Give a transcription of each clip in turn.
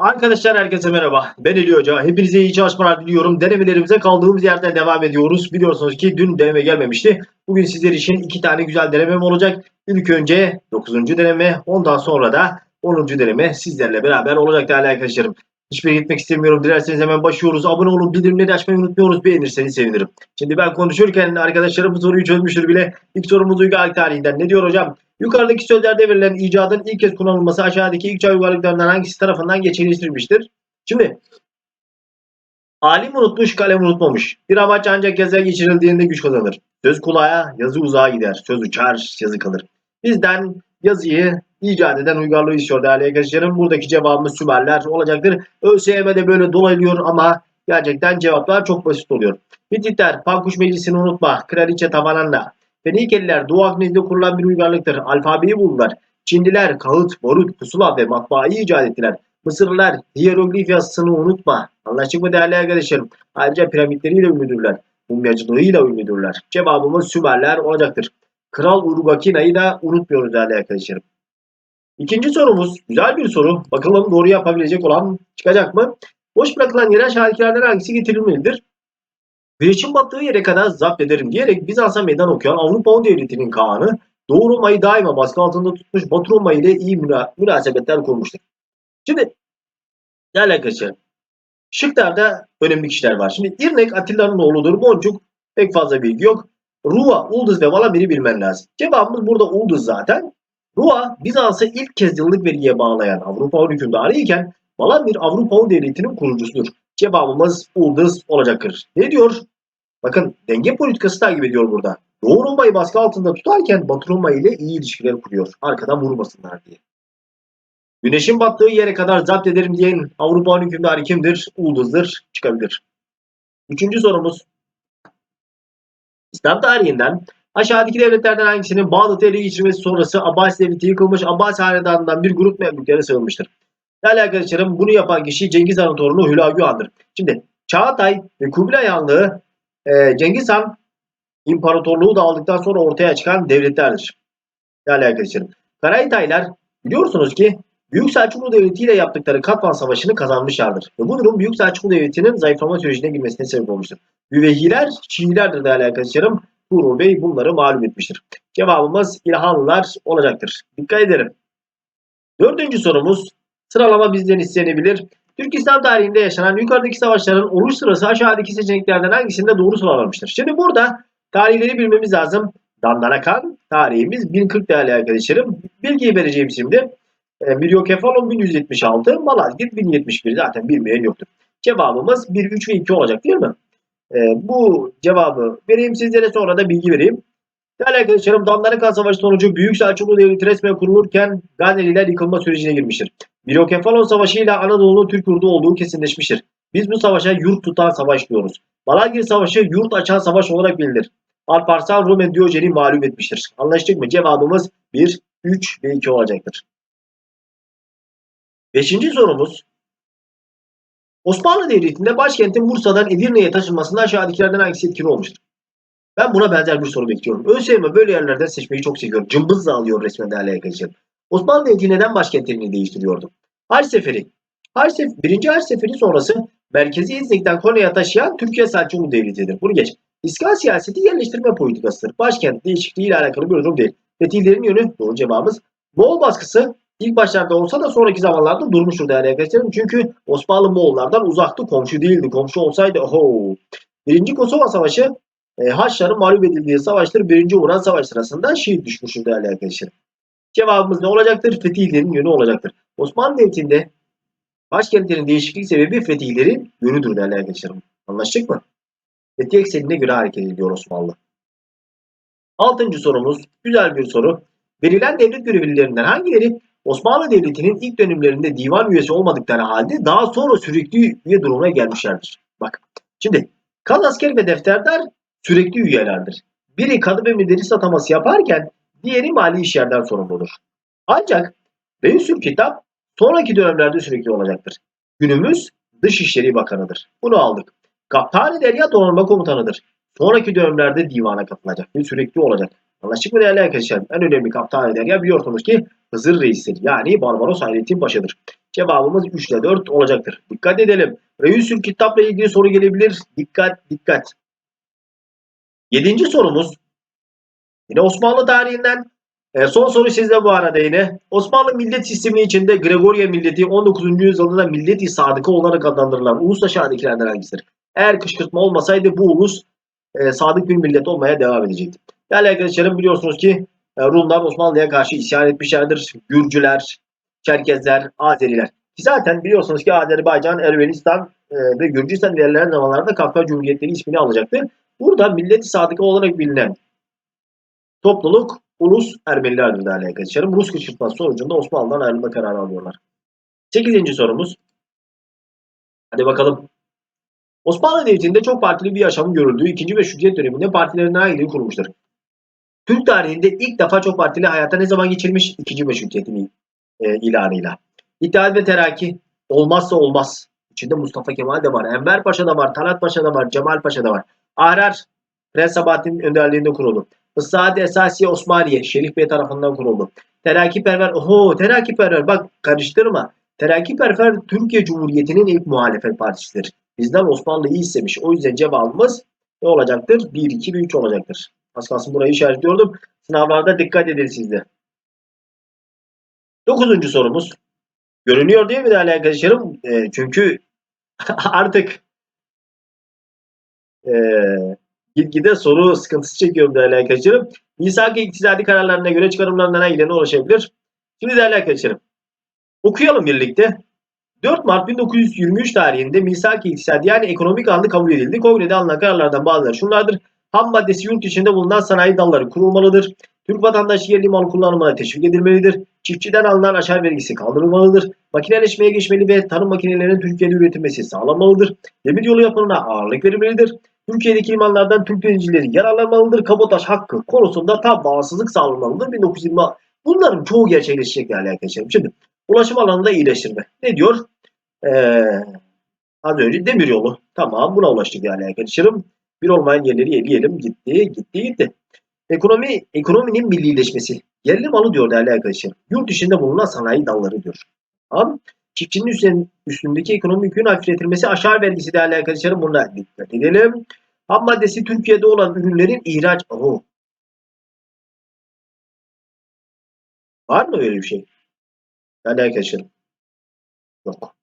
Arkadaşlar herkese merhaba. Ben Ali Hoca. Hepinize iyi çalışmalar diliyorum. Denemelerimize kaldığımız yerden devam ediyoruz. Biliyorsunuz ki dün deneme gelmemişti. Bugün sizler için iki tane güzel denemem olacak. İlk önce 9. deneme, ondan sonra da 10. deneme sizlerle beraber olacak değerli arkadaşlarım. Hiçbir gitmek istemiyorum. Dilerseniz hemen başlıyoruz. Abone olun, bildirimleri açmayı unutmuyoruz. Beğenirseniz sevinirim. Şimdi ben konuşurken arkadaşlarım bu soruyu çözmüştür bile. İlk sorumuz uygarlık tarihinden. Ne diyor hocam? Yukarıdaki sözlerde verilen icadın ilk kez kullanılması aşağıdaki ilk çağ uygarlıklarından hangisi tarafından geçirilmiştir? Şimdi alim unutmuş, kalem unutmamış. Bir amaç ancak yazıya geçirildiğinde güç kazanır. Söz kulağa, yazı uzağa gider. Söz uçar, yazı kalır. Bizden yazıyı icat eden uygarlığı istiyor değerli arkadaşlarım. Buradaki cevabımız Sümerler olacaktır. ÖSYM'de böyle dolayılıyor ama gerçekten cevaplar çok basit oluyor. Hititler, Pankuş Meclisi'ni unutma. Kraliçe Tavananna. Fenikeliler Doğu Akdeniz'de kurulan bir uygarlıktır. Alfabeyi buldular. Çinliler kağıt, barut, pusula ve matbaayı icat ettiler. Mısırlılar hieroglif yazısını unutma. Anlaştık mı değerli arkadaşlarım? Ayrıca piramitleriyle ünlüdürler. Mumyacılığıyla ünlüdürler. Cevabımız Sümerler olacaktır. Kral Urugakina'yı da unutmuyoruz değerli arkadaşlarım. İkinci sorumuz güzel bir soru. Bakalım doğru yapabilecek olan çıkacak mı? Boş bırakılan yere aşağıdakilerden hangisi getirilmelidir? Güneşin battığı yere kadar zapt ederim diyerek Bizans'a meydan okuyan Avrupa On Devleti'nin Kağan'ı Doğu Roma'yı daima baskı altında tutmuş Batı Roma ile iyi müna- münasebetler kurmuştur. Şimdi değerli arkadaşlar şıklarda önemli kişiler var. Şimdi İrnek Atilla'nın oğludur. Boncuk pek fazla bilgi yok. Ruva, Ulduz ve Valamir'i bilmen lazım. Cevabımız burada Ulduz zaten. Ruva Bizans'ı ilk kez yıllık veriye bağlayan Avrupa On hükümdarı iken Valamir Avrupa On Devleti'nin kurucusudur. Cevabımız Ulduz olacaktır. Ne diyor? Bakın denge politikası takip ediyor burada. Doğu Roma'yı baskı altında tutarken Batı Roma ile iyi ilişkiler kuruyor. Arkadan vurmasınlar diye. Güneşin battığı yere kadar zapt ederim diyen Avrupa'nın hükümdarı kimdir? Ulduz'dur. Çıkabilir. Üçüncü sorumuz. İslam tarihinden aşağıdaki devletlerden hangisinin Bağdat'ı ele geçirmesi sonrası Abbas Devleti yıkılmış Abbas hanedanından bir grup memlüklere sığınmıştır. Değerli arkadaşlarım bunu yapan kişi Cengiz Han'ın torunu Hülagü Han'dır. Şimdi Çağatay ve Kubilay Hanlığı e, Cengiz Han İmparatorluğu dağıldıktan sonra ortaya çıkan devletlerdir. Değerli arkadaşlarım. Karahitaylar biliyorsunuz ki Büyük Selçuklu Devleti ile yaptıkları Katman Savaşı'nı kazanmışlardır. Ve bu durum Büyük Selçuklu Devleti'nin zayıflama sürecine girmesine sebep olmuştur. Üveyhiler Şiilerdir değerli arkadaşlarım. Tuğrul Bey bunları mağlup etmiştir. Cevabımız İlhanlılar olacaktır. Dikkat edelim. Dördüncü sorumuz sıralama bizden istenebilir. Türk İslam tarihinde yaşanan yukarıdaki savaşların oluş sırası aşağıdaki seçeneklerden hangisinde doğru sıralanmıştır? Şimdi burada tarihleri bilmemiz lazım. Dandanakan tarihimiz 1040 değerli arkadaşlarım. Bilgiyi vereceğim şimdi. E, Miryokefalon 1176, Malazgirt 1071 zaten bilmeyen yoktur. Cevabımız 1, 3 ve 2 olacak değil mi? E, bu cevabı vereyim sizlere sonra da bilgi vereyim. Değerli arkadaşlarım Dandanakan Savaşı sonucu Büyük Selçuklu Devleti resmen kurulurken Ganeliler yıkılma sürecine girmiştir. Miryokefalon Savaşı ile Anadolu'nun Türk yurdu olduğu kesinleşmiştir. Biz bu savaşa yurt tutan savaş diyoruz. Malazgirt Savaşı yurt açan savaş olarak bilinir. Alparslan Rum Diyojen'i mağlup etmiştir. Anlaştık mı? Cevabımız 1, 3 ve 2 olacaktır. Beşinci sorumuz. Osmanlı Devleti'nde başkentin Bursa'dan Edirne'ye taşınmasında aşağıdakilerden hangisi etkili olmuştur? Ben buna benzer bir soru bekliyorum. ÖSYM böyle yerlerden seçmeyi çok seviyor. Cımbızla alıyor resmen değerli arkadaşlar. Osmanlı Devleti neden başkentlerini değiştiriyordu? Haç Seferi. Haç Sef birinci Haç Seferi sonrası merkezi İznik'ten Konya'ya taşıyan Türkiye Selçuklu Devleti'dir. Bunu geç. İskan siyaseti yerleştirme politikasıdır. Başkent değişikliği ile alakalı bir durum değil. Fetihlerin yönü doğru cevabımız. Moğol baskısı ilk başlarda olsa da sonraki zamanlarda durmuştur değerli arkadaşlarım. Çünkü Osmanlı Moğollardan uzaktı, komşu değildi. Komşu olsaydı oho. Birinci Kosova Savaşı e, Haçların mağlup edildiği savaştır. Birinci Uğran Savaş sırasında şehit düşmüştür değerli arkadaşlarım. Cevabımız ne olacaktır? Fetihlerin yönü olacaktır. Osmanlı Devleti'nde başkentlerin değişiklik sebebi fetihlerin yönüdür değerli arkadaşlarım. Anlaştık mı? Fetih eksenine göre hareket ediyor Osmanlı. Altıncı sorumuz güzel bir soru. Verilen devlet görevlilerinden hangileri Osmanlı Devleti'nin ilk dönemlerinde divan üyesi olmadıkları halde daha sonra sürekli üye durumuna gelmişlerdir. Bak şimdi kaz asker ve defterdar sürekli üyelerdir. Biri kadı ve müderris ataması yaparken diğeri mali işlerden sorumludur. Ancak Reisül Kitap sonraki dönemlerde sürekli olacaktır. Günümüz Dışişleri Bakanı'dır. Bunu aldık. Kaptanı Derya Donanma Komutanı'dır. Sonraki dönemlerde divana katılacak ve sürekli olacak. Anlaştık mı değerli arkadaşlar? En önemli kaptan Derya biliyorsunuz ki Hızır Reis'tir. Yani Barbaros Hayrettin Paşa'dır. Cevabımız 3 ile 4 olacaktır. Dikkat edelim. Reisül Kitap'la ilgili soru gelebilir. Dikkat dikkat. Yedinci sorumuz. Yine Osmanlı tarihinden. E, son soru sizde bu arada yine. Osmanlı millet sistemi içinde Gregoriya milleti 19. yüzyılda millet-i sadıkı olarak adlandırılan ulus aşağıdakilerden hangisidir? Eğer kışkırtma olmasaydı bu ulus e, sadık bir millet olmaya devam edecekti. Değerli arkadaşlarım biliyorsunuz ki e, Rumlar Osmanlı'ya karşı isyan etmişlerdir. Gürcüler, Çerkezler, Azeriler. Zaten biliyorsunuz ki Azerbaycan, Ermenistan e, ve Gürcistan ilerleyen zamanlarda Kafka Cumhuriyetleri ismini alacaktı. Burada millet-i sadıkı olarak bilinen topluluk Ulus Ermenilerdir değerli arkadaşlarım. Rus kışkırtması sonucunda Osmanlı'dan ayrılma kararı alıyorlar. 8. sorumuz. Hadi bakalım. Osmanlı Devleti'nde çok partili bir yaşamın görüldüğü 2. Meşrutiyet döneminde partilerinden hangileri kurulmuştur? Türk tarihinde ilk defa çok partili hayata ne zaman geçirmiş? 2. Meşrutiyetin ilanıyla. İttihat ve Terakki olmazsa olmaz. İçinde Mustafa Kemal de var, Enver Paşa da var, Talat Paşa da var, Cemal Paşa da var. Ahrar Prens Sabahattin önderliğinde kuruldu. Islahat-ı Esasiye Osmaniye Şerif Bey tarafından kuruldu. Terakkiperver, oho Terakkiperver bak karıştırma. Terakkiperver Türkiye Cumhuriyeti'nin ilk muhalefet partisidir. Bizden Osmanlı'yı istemiş. O yüzden cevabımız ne olacaktır? 1, 2 ve 3 olacaktır. Az kalsın burayı işaretliyordum. Sınavlarda dikkat edin sizde. Dokuzuncu sorumuz. Görünüyor değil mi değerli arkadaşlarım? E, çünkü artık e, gitgide soru sıkıntısı çekiyorum değerli arkadaşlarım. Misak-ı iktisadi kararlarına göre çıkarımlarından hangilerine ulaşabilir? Şimdi değerli arkadaşlarım okuyalım birlikte. 4 Mart 1923 tarihinde Misak-ı İktisadi yani ekonomik anlı kabul edildi. Kongrede alınan kararlardan bazıları şunlardır. Ham maddesi yurt içinde bulunan sanayi dalları kurulmalıdır. Türk vatandaşı yerli mal kullanımına teşvik edilmelidir. Çiftçiden alınan aşağı vergisi kaldırılmalıdır. Makineleşmeye geçmeli ve tarım makinelerinin Türkiye'de üretilmesi sağlanmalıdır. Demiryolu yapımına ağırlık verilmelidir. Türkiye'deki limanlardan Türk denizcileri yararlanmalıdır. Kabotaj hakkı konusunda tam bağımsızlık sağlanmalıdır. 1920 Bunların çoğu gerçekleşecek değerli arkadaşlarım. Şimdi ulaşım alanında iyileştirme. Ne diyor? Ee, az önce demiryolu. Tamam buna ulaştık değerli arkadaşlarım. Bir olmayan yerleri eleyelim. Gitti, gitti, gitti. Ekonomi, ekonominin millileşmesi. Yerli malı diyor değerli arkadaşlar. Yurt içinde bulunan sanayi dalları diyor. Tamam. Çiftçinin üstün, üstündeki ekonomi yükünün hafifletilmesi aşağı vergisi değerli arkadaşlarım. Buna dikkat edelim. Ham maddesi Türkiye'de olan ürünlerin ihraç... Oho. Var mı öyle bir şey? Değerli arkadaşlarım. Yok.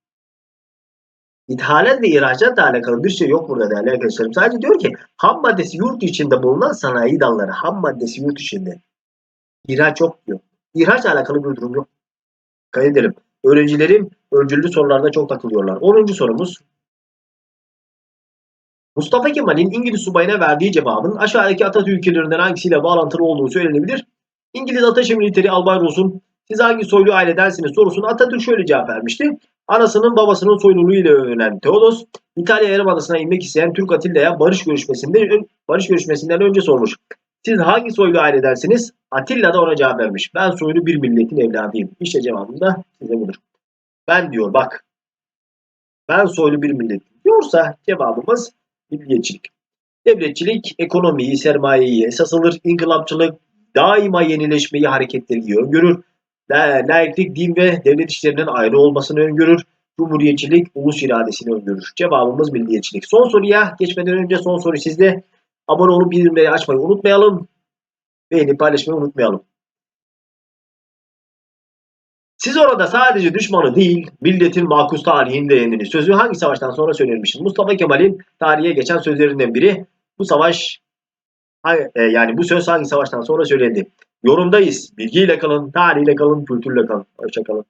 İthalat ve ihracatla alakalı bir şey yok burada değerli arkadaşlarım. Sadece diyor ki ham maddesi yurt içinde bulunan sanayi dalları. Ham maddesi yurt içinde. İhraç yok diyor. İhraçla alakalı bir durum yok. Dikkat edelim. Öğrencilerim ölçülü sorularda çok takılıyorlar. 10. sorumuz. Mustafa Kemal'in İngiliz subayına verdiği cevabın aşağıdaki Atatürk ülkelerinden hangisiyle bağlantılı olduğu söylenebilir. İngiliz Ateş Militeri Albay Ross'un siz hangi soylu ailedensiniz sorusuna Atatürk şöyle cevap vermişti. Anasının babasının soyluluğu ile övünen Teodos, İtalya Yarımadası'na inmek isteyen Türk Atilla'ya barış görüşmesinde barış görüşmesinden önce sormuş. Siz hangi soylu ailedensiniz? Atilla da ona cevap vermiş. Ben soylu bir milletin evladıyım. İşte cevabım da size budur. Ben diyor bak. Ben soylu bir milletim diyorsa cevabımız milliyetçilik. Devletçilik ekonomiyi, sermayeyi esas alır. İnkılapçılık daima yenileşmeyi, hareketleri öngörür. Laiklik din ve devlet işlerinin ayrı olmasını öngörür. Cumhuriyetçilik ulus iradesini öngörür. Cevabımız milliyetçilik. Son soruya geçmeden önce son soru sizde. Abone olup bildirimleri açmayı unutmayalım. Beğenip paylaşmayı unutmayalım. Siz orada sadece düşmanı değil, milletin makus tarihinde yendiğini sözü hangi savaştan sonra söylenmiştir? Mustafa Kemal'in tarihe geçen sözlerinden biri. Bu savaş e, yani bu söz hangi savaştan sonra söylendi? Yorumdayız. Bilgiyle kalın, tarihle kalın, kültürle kalın. Hoşçakalın.